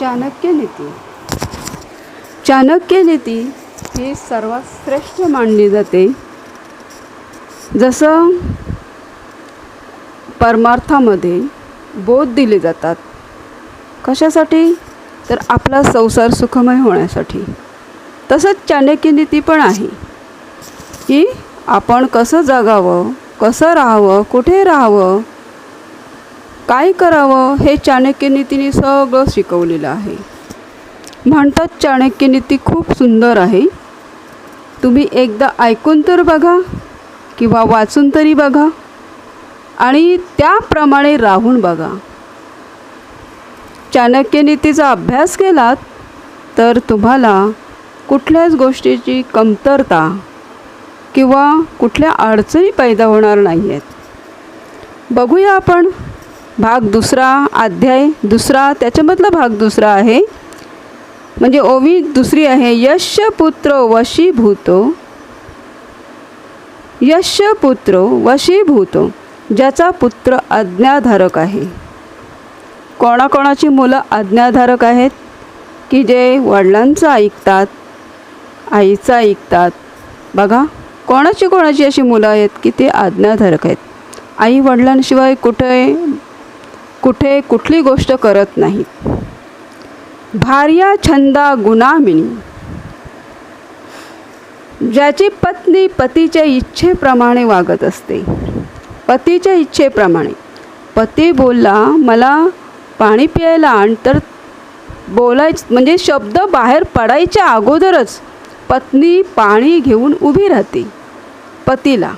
चाणक्य नीती. चाणक्य नीती ही सर्वात श्रेष्ठ मानली जाते. जसं परमार्थामध्ये बोध दिले जातात. कशासाठी? तर आपला संसार सुखमय होण्यासाठी. तसंच चाणक्य नीती पण आहे. की आपण कसं जगावं कसं राहावं कुठे राहावं काय करावं हे चाणक्य नीतीने सगळं शिकवलेलं आहे. म्हणतात चाणक्य नीती खूप सुंदर आहे. तुम्ही एकदा ऐकून तर बघा किंवा वाचून तरी बघा आणि त्याप्रमाणे राहून बघा. चाणक्य नीतीचा अभ्यास केलात तर तुम्हाला कुठल्याच गोष्टीची कमतरता किंवा कुठल्या अडचणी पैदा होणार नाही आहेत बघूया आपण. भाग दुसरा अध्याय दुसरा त्याच्यामधला भाग दुसरा आहे. म्हणजे ओवी दुसरी आहे यश पुत्र वशीभूतो. यश पुत्र वशीभूतो ज्याचा पुत्र आज्ञाधारक आहे. कोणाकोणाची मुलं आज्ञाधारक आहेत? की जे वडिलांचं ऐकतात आईचं ऐकतात. बघा कोणाची कोणाची अशी मुलं आहेत की ते आज्ञाधारक आहेत? आई वडिलांशिवाय कुठे कुठे कुठली गोष्ट करत नाहीत. भार्या छंदा गुणामिनी. ज्याची पत्नी पतीच्या इच्छेप्रमाणे वागत असते. पतीच्या इच्छेप्रमाणे. पती बोलला मला पाणी प्यायला आण. तर बोलायचं म्हणजे शब्द बाहेर पडायच्या अगोदरच पत्नी पाणी घेऊन उभी राहते पतीला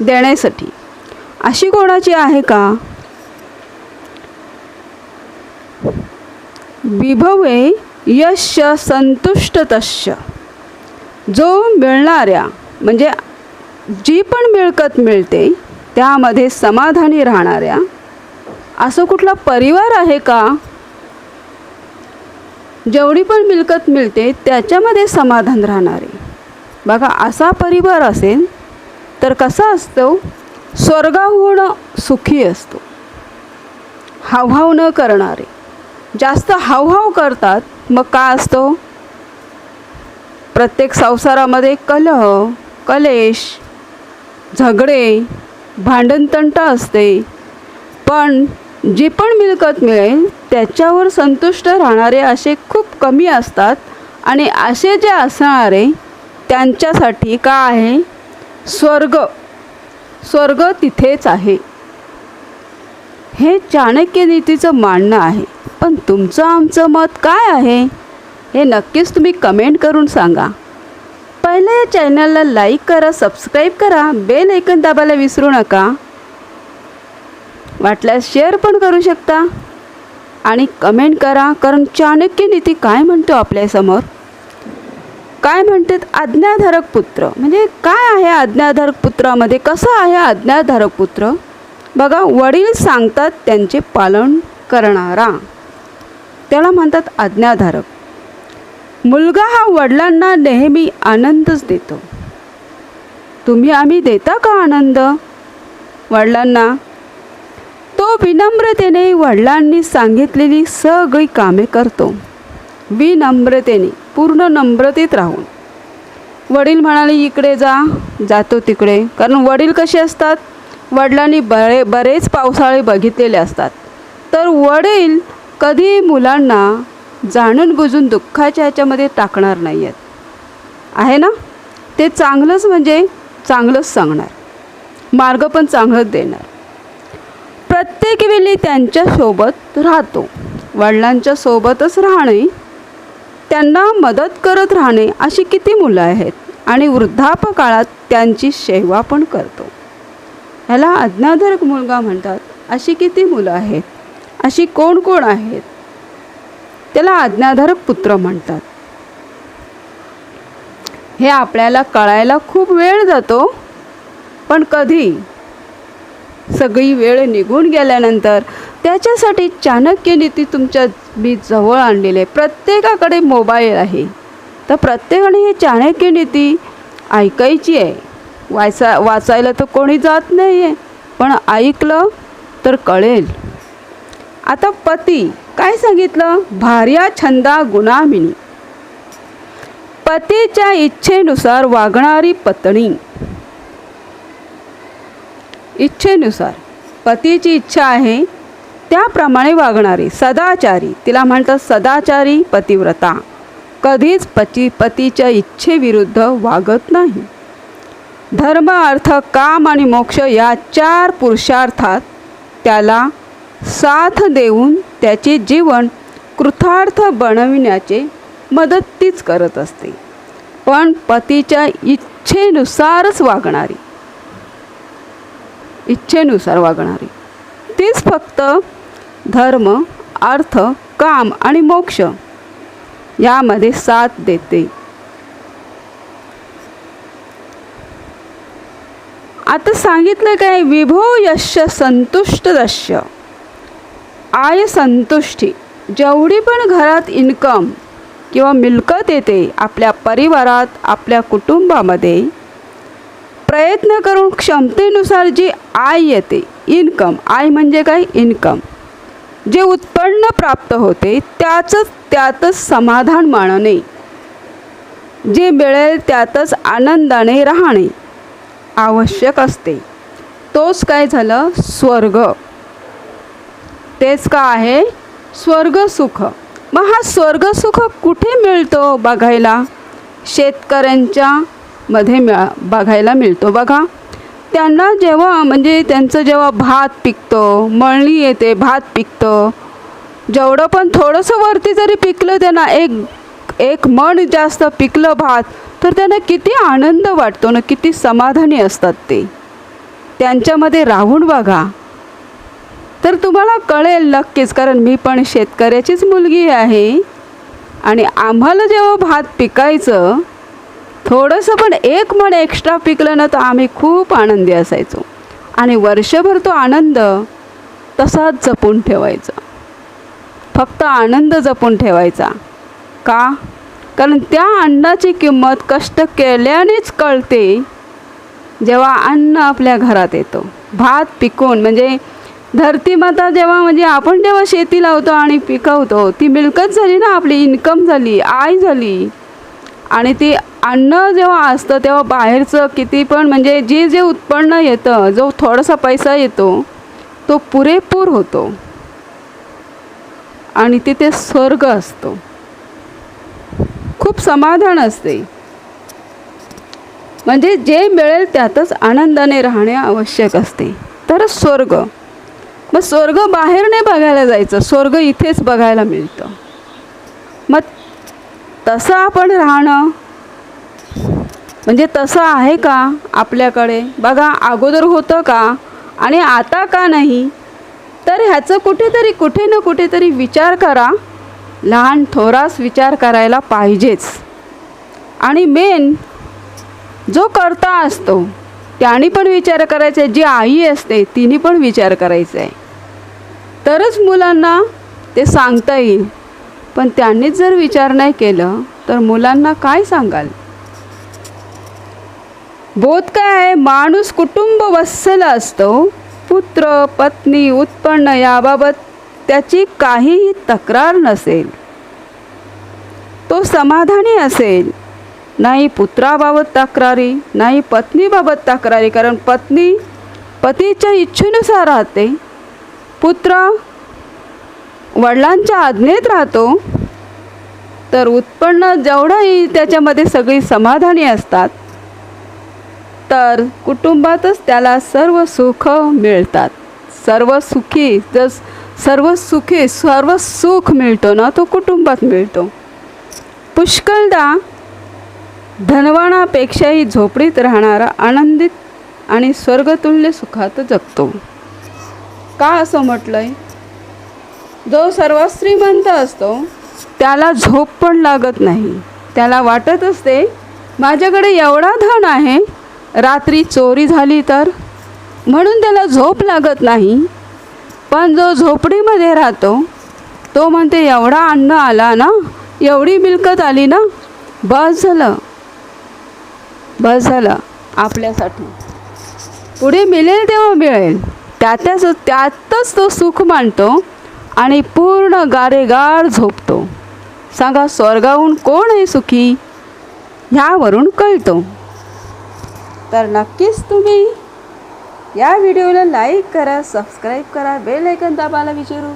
देण्यासाठी. अशी कोणाची आहे का? विभवे यश संतुष्ट तस्य जो मिळणाऱ्या म्हणजे जी पण मिळकत मिळते त्यामध्ये समाधानी राहणाऱ्या असं कुठला परिवार आहे का? जेवढी पण मिळकत मिळते त्याच्यामध्ये समाधान राहणारे. बघा असा परिवार असेल तर कसा असतो? स्वर्गाहून सुखी असतो. हावभाव न करणारे. जास्त हावहाव करतात मग का असतो? प्रत्येक संसारामध्ये कलह कलेश झगडे भांडणतंट असते. पण जी पण मिळकत मिळेल त्याच्यावर संतुष्ट राहणारे असे खूप कमी असतात. आणि असे जे असणारे त्यांच्यासाठी का आहे? स्वर्ग. स्वर्ग तिथेच आहे. हे चाणक्य नीतीचं मानणं आहे. पण तुमचं आमचं मत काय आहे? हे नक्कीच तुम्ही कमेंट करून सांगा. पहिलं या चॅनलला लाईक करा सबस्क्राईब करा बेल ऐकन दाबायला विसरू नका. वाटल्यास शेअर पण करू शकता. आणि कमेंट करा कारण चाणक्य नीती काय म्हणतो आपल्यासमोर काय म्हणतात? आज्ञाधारक पुत्र. म्हणजे काय आहे आज्ञाधारक पुत्रामध्ये? कसं आहे आज्ञाधारक पुत्र? बघा वडील सांगतात त्यांचे पालन करणारा. त्याला म्हणतात आज्ञाधारक. मुलगा हा वडिलांना नेहमी आनंदच देतो. तुम्ही आम्ही देता का आनंद? वडिलांना तो विनम्रतेने वडिलांनी सांगितलेली सगळी कामे करतो. विनम्रतेने पूर्ण नम्रतेत राहून. वडील म्हणाले इकडे जा जातो तिकडे. कारण वडील कसे असतात? वडिलांनी बरे बरेच पावसाळे बघितलेले असतात. तर वडील कधी मुलांना जाणून बुजून दुःखाच्या ह्याच्यामध्ये टाकणार नाही आहेत आहे ना? ते चांगलंच म्हणजे चांगलंच सांगणार. मार्ग पण चांगलंच देणार. प्रत्येक वेळी त्यांच्यासोबत राहतो. वडिलांच्या सोबतच राहणे त्यांना मदत करत राहणे अशी किती मुलं आहेत आणि वृद्धापकाळात त्यांची सेवा पण करतो. ह्याला अज्ञाधारक मुलगा म्हणतात. अशी किती मुलं आहेत? अशी कोण कोण आहेत? त्याला आज्ञाधारक पुत्र म्हणतात. हे आपल्याला कळायला खूप वेळ जातो. पण कधी? सगळी वेळ निघून गेल्यानंतर त्याच्यासाठी चाणक्य नीती तुमच्या मी जवळ आणलेली आहे. प्रत्येकाकडे मोबाईल आहे. तर प्रत्येकाने ही चाणक्य नीती ऐकायची आहे. वाचा वाचायला तर कोणी जात नाही आहे पण ऐकलं तर कळेल. आता पती काय सांगितलं? भार्या छंदा गुणामिनी. पतीच्या इच्छेनुसार वागणारी पत्नी. इच्छेनुसार. पतीची इच्छा आहे त्याप्रमाणे वागणारी सदाचारी. तिला म्हणतात सदाचारी पतिव्रता. कधीच पती पतीच्या इच्छेविरुद्ध वागत नाही. धर्म अर्थ काम आणि मोक्ष या चार पुरुषार्थात त्याला साथ देऊन त्याचे जीवन कृथार्थ बनविण्याचे मदत तीच करत असते. पण पतीच्या इच्छेनुसारच वागणारी इच्छेनुसार वागणारी. तीच फक्त धर्म अर्थ काम आणि मोक्ष यामध्ये साथ देते. आता सांगितलं काय? विभो यश संतुष्ट दश्य आय संतुष्टी. जेवढी पण घरात इन्कम किंवा मिलकत येते आपल्या परिवारात आपल्या कुटुंबामध्ये प्रयत्न करून क्षमतेनुसार जी आय येते इन्कम आय म्हणजे काय? इन्कम जे उत्पन्न प्राप्त होते त्याचंच त्यातच समाधान मानणे. जे मिळेल त्यातच आनंदाने राहणे. आवश्यक असते. तोच काय झालं? स्वर्ग. तेच का आहे? स्वर्गसुख मग हा स्वर्गसुख कुठे मिळतो बघायला? शेतकऱ्यांच्या मध्ये मिळा बघायला मिळतो बघा. त्यांना जेव्हा म्हणजे त्यांचं जेव्हा भात पिकतं मळणी येते भात पिकतं जेवढं पण थोडंसं वरती जरी पिकलं त्यांना एक एक मण जास्त पिकलं भात तर त्यांना किती आनंद वाटतो ना किती समाधानी असतात ते. त्यांच्यामध्ये राहून बघा. तर तुम्हाला कळेल नक्कीच कारण मी पण शेतकऱ्याचीच मुलगी आहे. आणि आम्हाला जेव्हा भात पिकायचं थोडंसं पण एक मण एक्स्ट्रा पिकलं ना तर आम्ही खूप आनंदी असायचो. आणि वर्षभर तो आनंद तसाच जपून ठेवायचा. फक्त आनंद जपून ठेवायचा. का? कारण त्या अन्नाची किंमत कष्ट केल्यानेच कळते. जेव्हा अन्न आपल्या घरात येतो. भात पिकून म्हणजे धरती माता जेव्हा म्हणजे आपण जेव्हा शेती लावतो आणि पिकवतो ती मिळकत झाली ना आपली इन्कम झाली आय झाली. आणि ती अन्न जेव्हा असतं तेव्हा बाहेरचं किती पण म्हणजे जे जे उत्पन्न येतं जो थोडासा पैसा येतो तो पुरेपूर होतो. आणि तिथे स्वर्ग असतो. खूप समाधान असते. म्हणजे जे मिळेल त्यातच आनंदाने राहणे आवश्यक असते. तर स्वर्ग. मग स्वर्ग बाहेर नाही बघायला जायचं. स्वर्ग इथेच बघायला मिळतं. मग तसं आपण राहणं म्हणजे तसं आहे का आपल्याकडे? बघा अगोदर होतं का? आणि आता का नाही? तर ह्याचं कुठेतरी कुठे ना कुठेतरी विचार करा. लहान थोरास विचार करायला पाहिजेच. आणि मेन जो करता असतो त्याने पण विचार करायचा आहे जी आई असते तिने पण विचार करायचा आहे तरच मुलांना ते सांगता येईल. पण त्यांनीच जर विचार नाही केलं तर मुलांना काय सांगाल? बोध काय? आहे माणूस कुटुंब वत्सल असतो. पुत्र पत्नी उत्पन्न याबाबत त्याची काहीही तक्रार नसेल. तो समाधानी असेल. नाही पुत्राबाबत तक्रारी नाही पत्नीबाबत तक्रारी कारण पत्नी पतीच्या इच्छेनुसार राहते. पुत्र वडिलांच्या आज्ञेत राहतो. तर उत्पन्न जेवढंही त्याच्यामध्ये सगळी समाधानी असतात तर कुटुंबातच त्याला सर्व सुख मिळतात. सर्व सुखी जस सर्व सुखी सर्व सुख मिळतो ना तो कुटुंबात मिळतो. पुष्कळदा धनवानापेक्षाही झोपडीत राहणारा आनंदित आणि स्वर्गतुल्य सुखात जगतो. का असं म्हटलंय? जो सर्व श्रीमंत असतो त्याला झोप पण लागत नाही. त्याला वाटत असते माझ्याकडे एवढा धन आहे रात्री चोरी झाली तर? म्हणून त्याला झोप लागत नाही. पण जो झोपडीमध्ये राहतो तो म्हणते एवढा अन्न आला ना एवढी मिळकत आली ना बस झालं. बस झालं आपल्यासाठी. पुढे मिळेल तेव्हा मिळेल. त्यातच त्यातच तो सुख मानतो आणि पूर्ण गारेगार झोपतो. सांगा स्वर्गाहून कोण आहे सुखी? ह्यावरून कळतो. तर नक्कीच तुम्ही या व्हिडिओला लाईक करा सबस्क्राईब करा बेल ऐकन दाबायला विचारू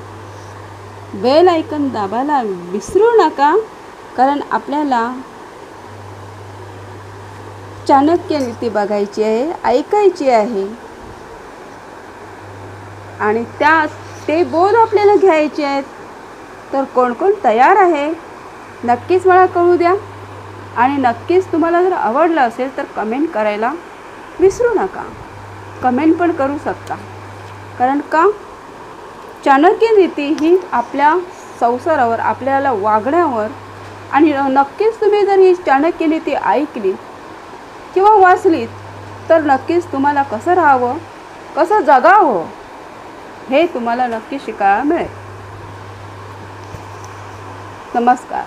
बेल ऐकन दाबायला विसरू नका कारण आपल्याला चाणक्य नीती बघायची आहे ऐकायची आहे. आणि त्या ते बोध आपल्याला घ्यायचे आहेत तर कोण कोण तयार आहे नक्कीच मला कळू द्या. आणि नक्कीच तुम्हाला जर आवडलं असेल तर कमेंट करायला विसरू नका. कमेंट पण करू शकता. कारण का? चाणक्य नीती ही आपल्या संसारावर आपल्याला वागण्यावर आणि नक्कीच तुम्ही जर ही चाणक्य नीती ऐकली किंवा वाचलीत तर नक्कीच तुम्हाला कसं राहावं कसं जगावं हे तुम्हाला नक्की शिकायला मिळेल. नमस्कार.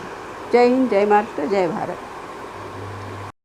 जय हिंद जय महाराष्ट्र जय भारत.